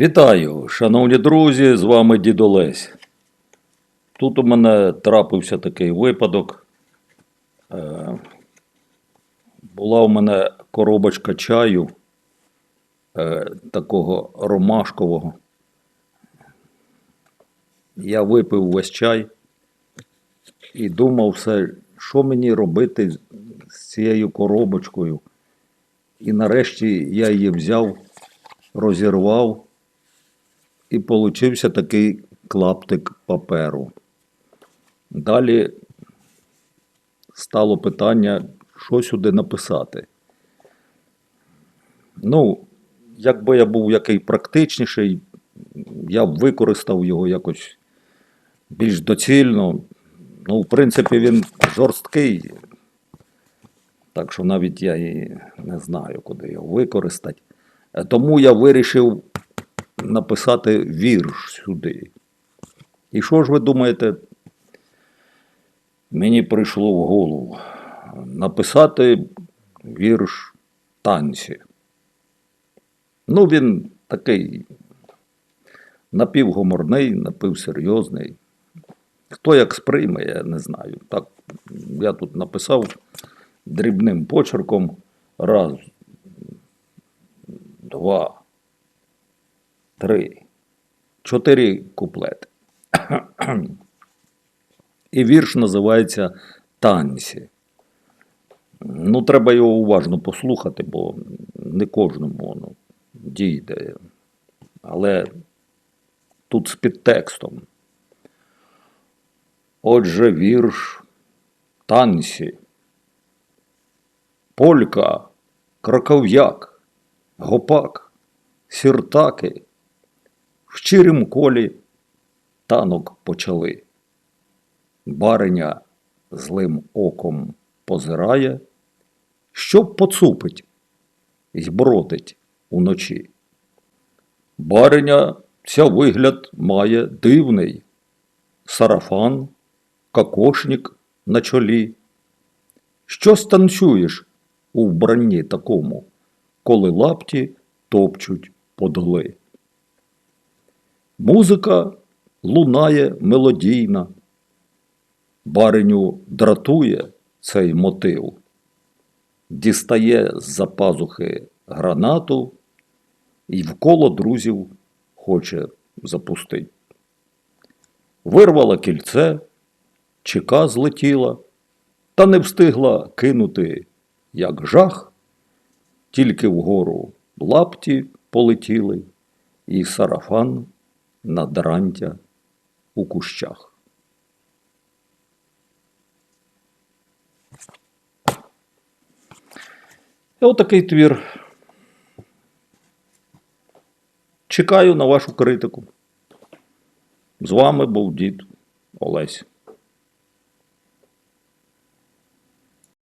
Вітаю, шановні друзі, з вами дід Олесь. Тут у мене трапився такий випадок. Е, Була у мене коробочка чаю е, такого ромашкового. Я випив весь чай і думав все, що мені робити з- цією коробочкою. І нарешті я її взяв, розірвав і получився такий клаптик паперу. Далі стало питання, що сюди написати. Ну, якби я був який практичніший, я б використав його якось більш доцільно. Ну, в принципі, він жорсткий, так що навіть я і не знаю, куди його використати. Тому я вирішив написати вірш сюди. І що ж ви думаєте, мені прийшло в голову написати вірш танці. Ну, він такий напівгуморний, напівсерйозний. Хто як сприйме, я не знаю. Так, я тут написав дрібним почерком раз, два, три, чотири куплети. І вірш називається Танці. Ну, треба його уважно послухати, бо не кожному воно дійде. Але тут з підтекстом. Отже, вірш танці. Полька, краков'як, гопак, сіртаки. В щирім колі танок почали. Бариня злим оком позирає, що поцупить й бродить уночі. Бариня ця вигляд має дивний, сарафан, кокошник на чолі. Що станцюєш у вбранні такому, коли лапті топчуть подоли? Музика лунає мелодійна, бариню дратує цей мотив, дістає з-за пазухи гранату і вколо друзів хоче запустить. Вирвала кільце, чека злетіла, та не встигла кинути, як жах, тільки вгору лапті полетіли, і сарафан на дрантя у кущах. І отакий твір. Чекаю на вашу критику. З вами був дід Олесь.